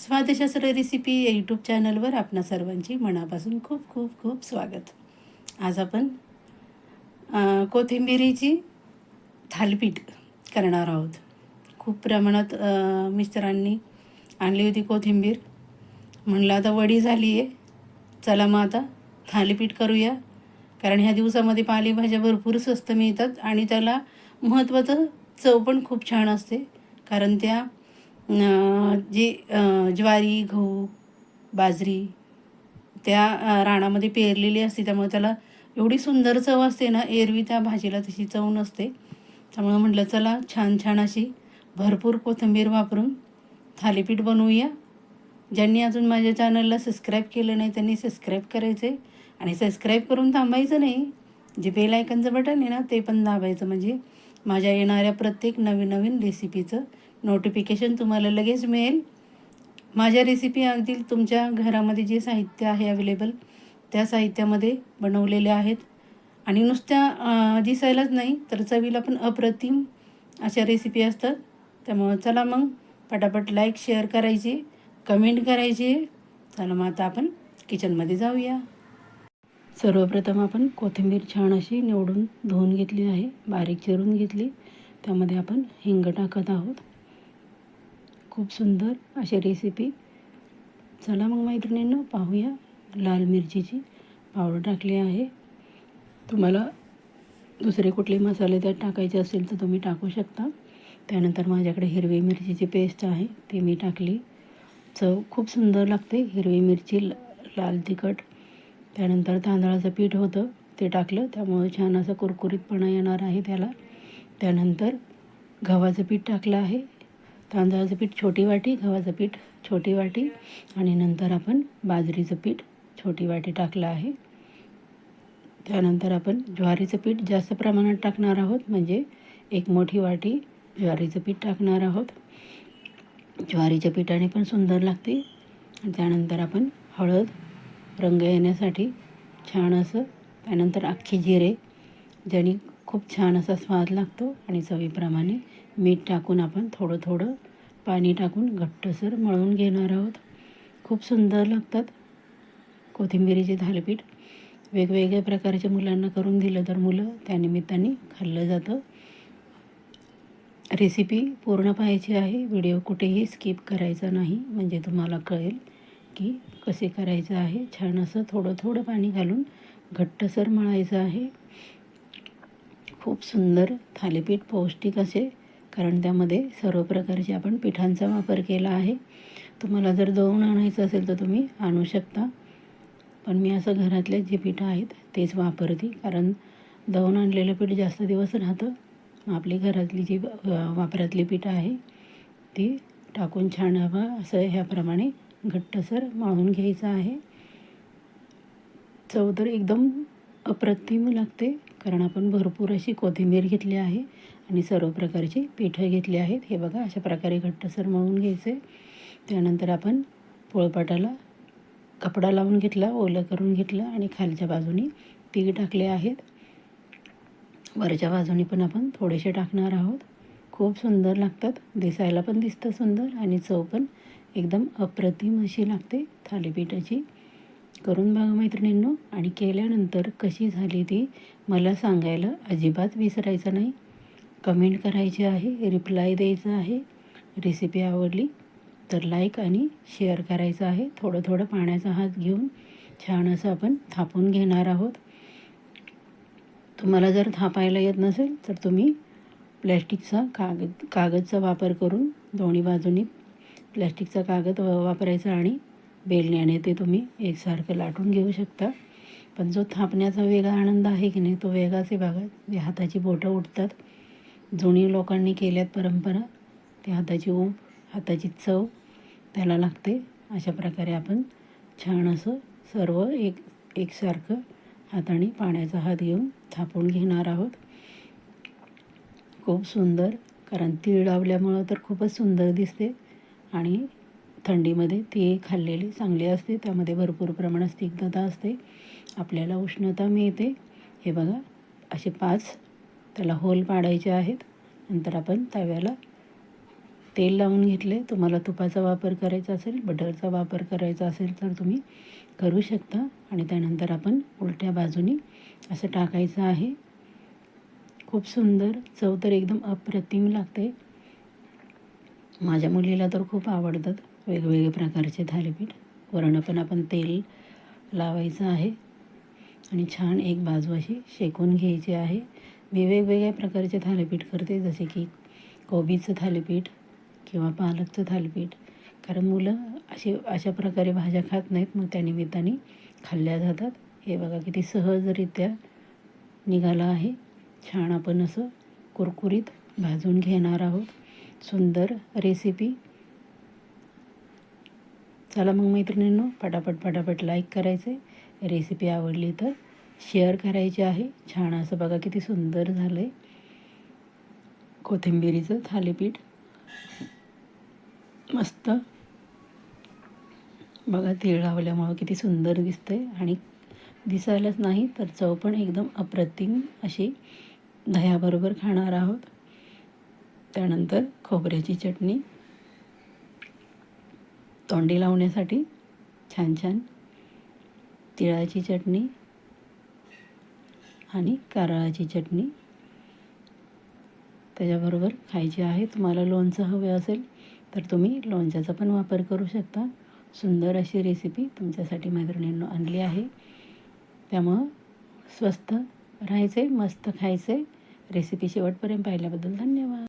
स्वादशास्त्र recipe या YouTube चॅनलवर आपणा सर्वांची मनापासून खूप खूप खूप स्वागत. आज आपण कोथिंबिरीची थालीपीठ करणार आहोत. खूप प्रमाणात मिस्टरांनी आणली होती कोथिंबीर. म्हणलं आता वडी झाली आहे चला मग आता थालीपीठ करूया. कारण ह्या दिवसामध्ये पालेभाज्या भरपूर स्वस्त मिळतात आणि त्याला महत्त्वाचं चव पण खूप छान असते. कारण त्या जी ज्वारी गहू बाजरी त्या रानामध्ये पेरलेली असते त्यामुळे त्याला एवढी सुंदर चव असते ना एरवी त्या भाजीला तशी चव नसते. त्यामुळं म्हटलं चला छान छान अशी भरपूर कोथिंबीर वापरून थालीपीठ बनवूया. ज्यांनी अजून माझ्या चॅनलला सबस्क्राईब केलं नाही त्यांनी सबस्क्राईब करायचे आणि सबस्क्राईब करून थांबायचं नाही. जे बेल आयकनचं बटन आहे ना ते पण दाबायचं. म्हणजे माझ्या येणाऱ्या प्रत्येक नवीन नवीन रेसिपीचं नोटिफिकेशन तुम्हाला लगेच मिळेल. माझ्या रेसिपी अगदी तुमच्या घरामध्ये जे साहित्य आहे अवेलेबल त्या साहित्यामध्ये बनवलेले आहेत. आणि नुसत्या दिसायलाच नाही तर चवीला पण अप्रतिम अशा रेसिपी असतात. त्यामुळं चला मग पटापट लाईक शेअर करायची कमेंट करायची. चला मग आता आपण किचनमध्ये जाऊया. सर्वप्रथम आपण कोथिंबीर छान अशी निवडून धुवून घेतली आहे बारीक चिरून घेतली. त्यामध्ये आपण हिंग टाकत आहोत. खूप सुंदर अशी रेसिपी चला मग मैत्रिणींना पाहूया लाल मिरचीची पावडर टाकली आहे. तुम्हाला दुसरे कुठले मसाले त्यात टाकायचे असेल तर तुम्ही टाकू शकता. त्यानंतर माझ्याकडे हिरवी मिरचीची पेस्ट आहे ती मी टाकली. चव खूप सुंदर लागते हिरवी मिरची ल- लाल तिखट. त्यानंतर तांदळाचं पीठ होतं ते टाकलं. त्यामुळे छान असा कुरकुरीतपणा येणार आहे त्याला. त्यानंतर गव्हाचं पीठ टाकलं आहे. तांदळाचं पीठ छोटी वाटी गव्हाचं पीठ छोटी वाटी आणि नंतर आपण बाजरीचं पीठ छोटी वाटी टाकलं आहे. त्यानंतर आपण ज्वारीचं पीठ जास्त प्रमाणात टाकणार आहोत म्हणजे एक मोठी वाटी ज्वारीचं पीठ टाकणार आहोत. ज्वारीच्या पिठाने पण सुंदर लागते. त्यानंतर आपण हळद रंग येण्यासाठी छान असं त्यानंतर अख्खी जिरे ज्याने खूप छान असा स्वाद लागतो आणि चवीप्रमाणे मीठ टाकून आपण थोडं थोडं पाणी टाकून घट्टसर मळून घेणार आहोत. खूप सुंदर लागतात कोथिंबिरीचे थालीपीठ. वेगवेगळ्या प्रकारच्या मुलांना करून दिलं तर मुलं त्यानिमित्ताने खाल्लं जातं. रेसिपी पूर्ण पाहायची आहे. व्हिडिओ कुठेही स्किप करायचा नाही. म्हणजे तुम्हाला कळेल की कसे करायचं आहे. छान असं थोडं थोडं पाणी घालून घट्टसर मळायचं आहे. खूप सुंदर थालीपीठ पौष्टिक असे कारण त्यामध्ये सर्व प्रकारचे आपण पिठांचा वापर केला आहे. तुम्हाला जर दळून आणायचं असेल तर तुम्ही आणू शकता. पण मी असं घरातले जे पिठं आहेत तेच वापरते. कारण दळून आणलेलं पीठ जास्त दिवस राहतं. आपली घरातली जी वापरातली पिठं आहे ती टाकून छान हवं असं ह्याप्रमाणे घट्टसर मळून घ्यायचं आहे. चव तर एकदम अप्रतिम लागते. कारण आपण भरपूर अशी कोथिंबीर घेतली आहे आणि सर्व प्रकारची पिठं घेतली आहेत. हे बघा अशा प्रकारे घट्टसर मळून घ्यायचे. त्यानंतर आपण पोळपाटाला कपडा लावून घेतला ओलं करून घेतलं आणि खालच्या बाजूनी तीळ टाकले आहेत. वरच्या बाजूनी पण आपण थोडेसे टाकणार आहोत. खूप सुंदर लागतात दिसायला पण दिसतं सुंदर आणि चव पण एकदम अप्रतिम अशी लागते थालीपीठाची. करून बघा मैत्रिणींनो. आणि केल्यानंतर कशी झाली ती मला सांगायला अजिबात विसरायचं नाही. कमेंट करायची आहे रिप्लाय द्यायचा आहे. रेसिपी आवडली तर लाईक आणि शेअर करायचं आहे. थोडं थोडं पाण्याचा हात घेऊन छान असं आपण थापून घेणार आहोत. तुम्हाला जर थापायला येत नसेल तर तुम्ही प्लॅस्टिकचा कागद कागदचा वापर करून दोन्ही बाजूनी प्लॅस्टिकचा कागद व- वापरायचा आणि बेलण्याने ते तुम्ही एकसारखं लाटून घेऊ शकता. पण जो थापण्याचा वेगळा आनंद आहे की नाही तो वेगळाच आहे बघा जे हाताची बोटं उठतात जुनी लोकांनी केल्यात परंपरा ते हाताची ऊब हाताची चव त्याला लागते. अशा प्रकारे आपण छान असं सर्व एक एकसारखं हाताने पाण्याचा हात घेऊन थापून घेणार आहोत. खूप सुंदर कारण तीळ लावल्यामुळं तर खूपच सुंदर दिसते आणि थंडीमध्ये ती खाल्लेली चांगली असते. त्यामध्ये भरपूर प्रमाणात स्निग्धता असते. आपल्याला उष्णता मिळते. हे बघा असे पाच त्याला होल पाडायचे आहेत. नंतर आपण तव्याला तेल लावून घेतले. तुम्हाला तुपाचा वापर करायचा असेल बटरचा वापर करायचा असेल तर तुम्ही करू शकता. आणि त्यानंतर आपण उलट्या बाजूनी असं टाकायचं आहे. खूप सुंदर चव तर एकदम अप्रतिम लागते. माझ्या मुलीला तर खूप आवडतात. वेगवेगळे प्रकारचे थालीपीठ. वरण पण आपण तेल लावायचं आहे. आणि छान एक बाजू अशी शेकून घ्यायची आहे. मी वेगवेगळ्या प्रकारचे थालीपीठ करते जसे की कोबीचं थालीपीठ किंवा पालकचं थालीपीठ. कारण मुलं असे अशा प्रकारे भाज्या खात नाहीत मग त्या निमित्ताने खाल्ल्या जातात. हे बघा किती सहजरित्या निघालं आहे. छान आपण असं कुरकुरीत भाजून घेणार आहोत. सुंदर रेसिपी चला मग मैत्रिणींनो पटापट पटापट लाईक करायचे. रेसिपी आवडली तर शेअर करायची आहे. छान असं बघा किती सुंदर झालं आहे कोथिंबिरीचं थालीपीठ. मस्त. बघा तीळ लावल्यामुळं किती सुंदर दिसतंय. आणि दिसायलाच नाही तर चव पण एकदम अप्रतिम अशी दह्याबरोबर खाणार आहोत. त्यानंतर खोबऱ्याची चटणी. तोंडी लावण्यासाठी छान छान तिळाची चटणी आणि कारळाची चटणी. त्याच्याबरोबर खायची आहे. तुम्हाला लोणचं हवे असेल तर तुम्ही लोणच्याचा पण वापर करू शकता. सुंदर अशी रेसिपी तुमच्यासाठी मैत्रिणींनो आणली आहे. त्यामुळं स्वस्त राहायचे मस्त खायचे. रेसिपी शेवटपर्यंत पाहिल्याबद्दल धन्यवाद.